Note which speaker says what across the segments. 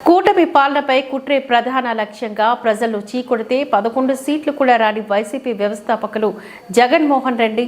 Speaker 1: కూటమి పాలనపై కుట్రే ప్రధాన లక్ష్యంగా ప్రజలు చీకొడితే పదకొండు సీట్లు కూడా రాని వైసీపీ వ్యవస్థాపకులు జగన్మోహన్ రెడ్డి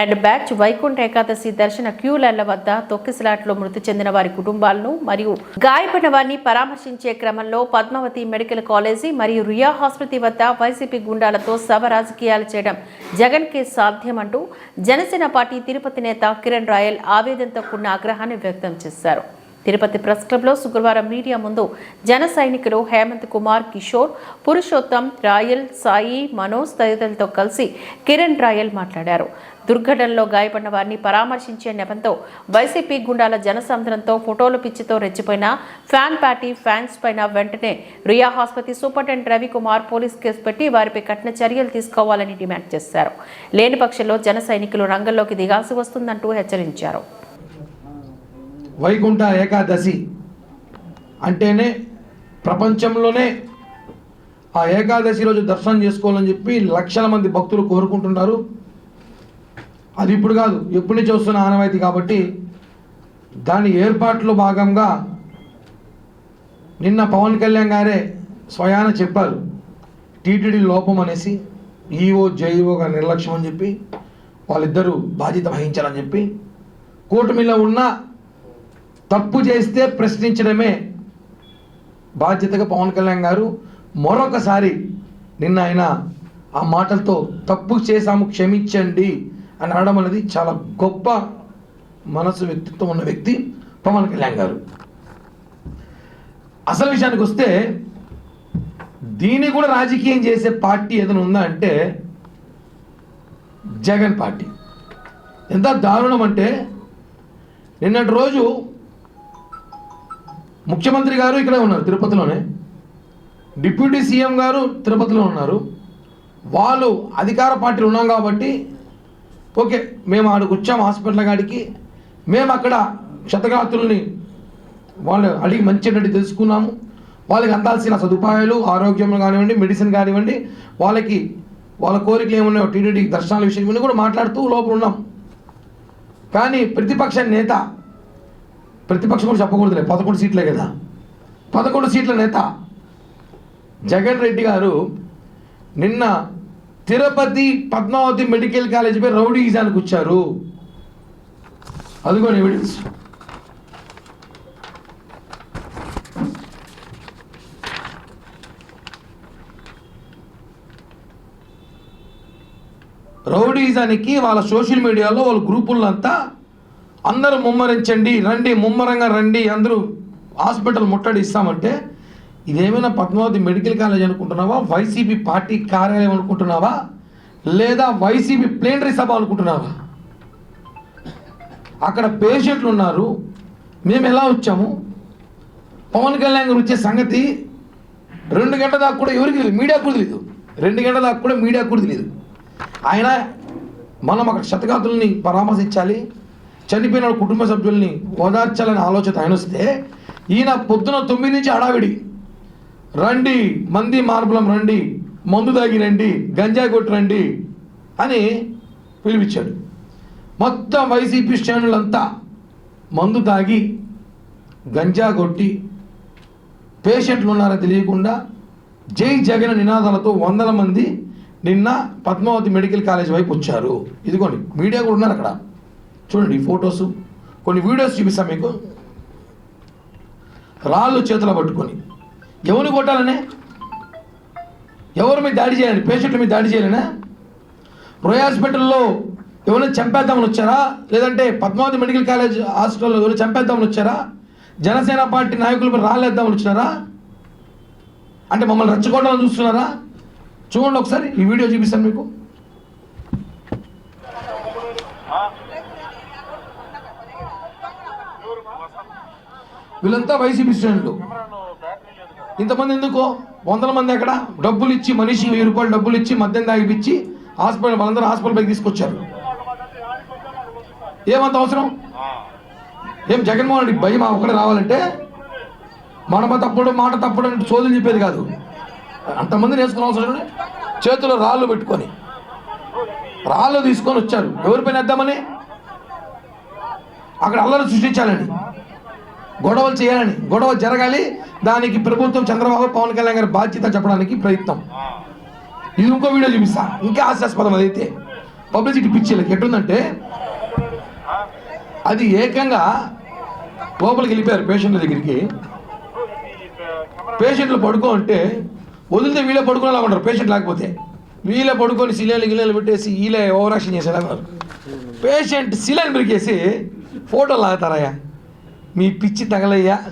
Speaker 1: అండ్ బ్యాచ్ వైకుంఠ ఏకాదశి దర్శన క్యూలర్ల వద్ద తొక్కిసలాట్లో మృతి చెందిన వారి కుటుంబాలను మరియు గాయపడిన వారిని పరామర్శించే క్రమంలో పద్మావతి మెడికల్ కాలేజీ మరియు రియా ఆసుపత్రి వద్ద వైసీపీ గుండాలతో సభ రాజకీయాలు చేయడం జగన్ కే సాధ్యమంటూ జనసేన పార్టీ తిరుపతి నేత కిరణ్ రాయల్ ఆవేదనతో కూడిన ఆగ్రహాన్ని వ్యక్తం చేశారు. తిరుపతి ప్రెస్ క్లబ్లో శుక్రవారం మీడియా ముందు జన సైనికులు హేమంత్ కుమార్ కిషోర్ పురుషోత్తం రాయల్ సాయి మనోజ్ తదితరులతో కలిసి కిరణ్ రాయల్ మాట్లాడారు. దుర్ఘటనలో గాయపడిన వారిని పరామర్శించే నెపంతో వైసీపీ గుండాల జనసంద్రంతో ఫోటోలు పిచ్చితో రెచ్చిపోయిన ఫ్యాన్ పార్టీ ఫ్యాన్స్ పైన వెంటనే రియా ఆసుపత్రి సూపరింటెండెంట్ రవికుమార్ పోలీస్ కేసు పెట్టి వారిపై కఠిన చర్యలు తీసుకోవాలని డిమాండ్ చేశారు. లేని పక్షంలో జన సైనికులు రంగంలోకి దిగాల్సి వస్తుందంటూ హెచ్చరించారు.
Speaker 2: వైకుంఠ ఏకాదశి అంటేనే ప్రపంచంలోనే ఆ ఏకాదశి రోజు దర్శనం చేసుకోవాలని చెప్పి లక్షల మంది భక్తులు కోరుకుంటున్నారు. అది ఇప్పుడు కాదు ఎప్పటి నుంచి వస్తున్న ఆనవాయితీ కాబట్టి దాని ఏర్పాట్లో భాగంగా నిన్న పవన్ కళ్యాణ్ గారే స్వయాన చెప్పారు టీటీడీ లోపం అనేసి ఈఓ జైఓగా గారి నిర్లక్ష్యం అని చెప్పి వాళ్ళిద్దరూ బాధ్యత వహించాలని చెప్పి. కూటమిలో ఉన్న తప్పు చేస్తే ప్రశ్నించడమే బాధ్యతగా పవన్ కళ్యాణ్ గారు. మరొకసారి నిన్న ఆయన ఆ మాటలతో తప్పు చేశాము క్షమించండి అని అనడం అనేది చాలా గొప్ప మనసు వ్యక్తిత్వం ఉన్న వ్యక్తి పవన్ కళ్యాణ్ గారు. అసలు విషయానికి వస్తే దీన్ని కూడా రాజకీయం చేసే పార్టీ ఏదైనా ఉందా అంటే జగన్ పార్టీ. ఎంత దారుణం అంటే నిన్నటి రోజు ముఖ్యమంత్రి గారు ఇక్కడే ఉన్నారు తిరుపతిలోనే. డిప్యూటీ సీఎం గారు తిరుపతిలో ఉన్నారు. వాళ్ళు అధికార పార్టీలు ఉన్నాం కాబట్టి ఓకే మేము ఆడికి వచ్చాము హాస్పిటల్ కాడికి. మేము అక్కడ క్షతగాతుల్ని వాళ్ళు అడిగి మంచినట్టు తెలుసుకున్నాము వాళ్ళకి అందాల్సిన సదుపాయాలు ఆరోగ్యం కానివ్వండి మెడిసిన్ కానివ్వండి వాళ్ళకి వాళ్ళ కోరికలు ఏమున్నాయో టీడీడీ దర్శనాల విషయం కూడా మాట్లాడుతూ లోపల ఉన్నాం. కానీ ప్రతిపక్ష నేత ప్రతిపక్షం కూడా చెప్పకూడదులే. పదకొండు సీట్లే కదా. పదకొండు సీట్ల నేత జగన్ రెడ్డి గారు నిన్న తిరుపతి పద్మావతి మెడికల్ కాలేజీపై రౌడీ ఈజానికి వచ్చారు. అదిగోని ఎవిడెన్స్ రౌడీజానికి వాళ్ళ సోషల్ మీడియాలో వాళ్ళ గ్రూపులంతా అందరూ ముమ్మరించండి రండి ముమ్మరంగా రండి అందరూ హాస్పిటల్ ముట్టడి ఇస్తామంటే ఇదేమైనా పద్మావతి మెడికల్ కాలేజ్ అనుకుంటున్నావా? వైసీపీ పార్టీ కార్యాలయం అనుకుంటున్నావా? లేదా వైసీపీ ప్లేనరీ సభ అనుకుంటున్నావా? అక్కడ పేషెంట్లు ఉన్నారు. మేము ఎలా వచ్చాము? పవన్ కళ్యాణ్ గారు వచ్చే సంగతి రెండు గంటల దాకా కూడా ఎవరికి తెలియదు. మీడియా కూడా తెలియదు. రెండు గంటల దాకా కూడా మీడియా కూడా తెలియదు. ఆయన మనం అక్కడ శతగాతుల్ని పరామర్శించాలి. చనిపోయిన వాళ్ళ కుటుంబ సభ్యుల్ని ఓదార్చాలని ఆలోచన ఆయన వస్తే ఈయన పొద్దున తొమ్మిది నుంచి హడావిడి. రండి మంది మార్బలం రండి మందు తాగి రండి గంజాయి కొట్టి రండి అని పిలిపించాడు. మొత్తం వైసీపీ శ్రేణులంతా మందు తాగి గంజా కొట్టి పేషెంట్లు ఉన్నారని తెలియకుండా జై జగన్ నినాదాలతో వందల మంది నిన్న పద్మావతి మెడికల్ కాలేజ్ వైపు వచ్చారు. ఇదిగోండి మీడియా కూడా ఉన్నారు అక్కడ. చూడండి ఫొటోస్. కొన్ని వీడియోస్ చూపిస్తాను మీకు. రాళ్ళు చేతులు పట్టుకొని. ఎవరిని కొట్టాలనే? ఎవరి మీద దాడి చేయాలి పేషెంట్ల మీద దాడి చేయాలనే? రోయ్ హాస్పిటల్లో ఎవరైనా చంపేద్దామని వచ్చారా? లేదంటే పద్మావతి మెడికల్ కాలేజ్ హాస్పిటల్లో ఎవరైనా చంపేద్దామని వచ్చారా? జనసేన పార్టీ నాయకులపై రాళ్ళేద్దామని వచ్చినారా? అంటే మమ్మల్ని రెచ్చగొట్టాలని చూస్తున్నారా? చూడండి ఒకసారి ఈ వీడియో చూపిస్తాను మీకు. వీళ్ళంతా వైసీపీ స్టూడెంట్లు ఇంతమంది ఎందుకో? వందల మంది అక్కడ డబ్బులు ఇచ్చి మనిషి వెయ్యి రూపాయలు డబ్బులు ఇచ్చి మద్యం తాగిపించి హాస్పిటల్ వాళ్ళందరూ హాస్పిటల్ పైకి తీసుకొచ్చారు. ఏమంత అవసరం? ఏం జగన్మోహన్ రెడ్డి భయం ఒకడే రావాలంటే? మనమ తప్పుడు మాట తప్పుడు అని చెప్పేది కాదు. అంతమంది నేర్చుకున్న అవసరం చేతిలో రాళ్ళు పెట్టుకొని. రాళ్ళు తీసుకొని వచ్చారు. ఎవరిపైన వేద్దామని? అక్కడ అల్లరి సృష్టించాలని గొడవలు చేయాలని గొడవ జరగాలి. దానికి ప్రభుత్వం చంద్రబాబు పవన్ కళ్యాణ్ గారి బాధ్యత చెప్పడానికి ప్రయత్నం. ఇది ఇంకో వీడియో చూపిస్తా. ఇంకా హాస్యాస్పదం అదైతే. పబ్లిసిటీ పిచ్చిలకి ఎట్టుందంటే అది ఏకంగా లోపలికి వెళ్ళిపోయారు పేషెంట్ల దగ్గరికి. పేషెంట్లు పడుకో అంటే వదిలితే వీళ్ళే పడుకునేలా ఉంటారు పేషెంట్ లేకపోతే. వీళ్ళే పడుకొని సిలేలు గిలేలు పెట్టేసి వీళ్ళే ఓవరాక్షన్ చేసేలా ఉన్నారు. పేషెంట్ సిలేని బ్రికేసి ఫోటోలు లాగుతారయ్యా. మీ పిచ్చి తగలయ్యా.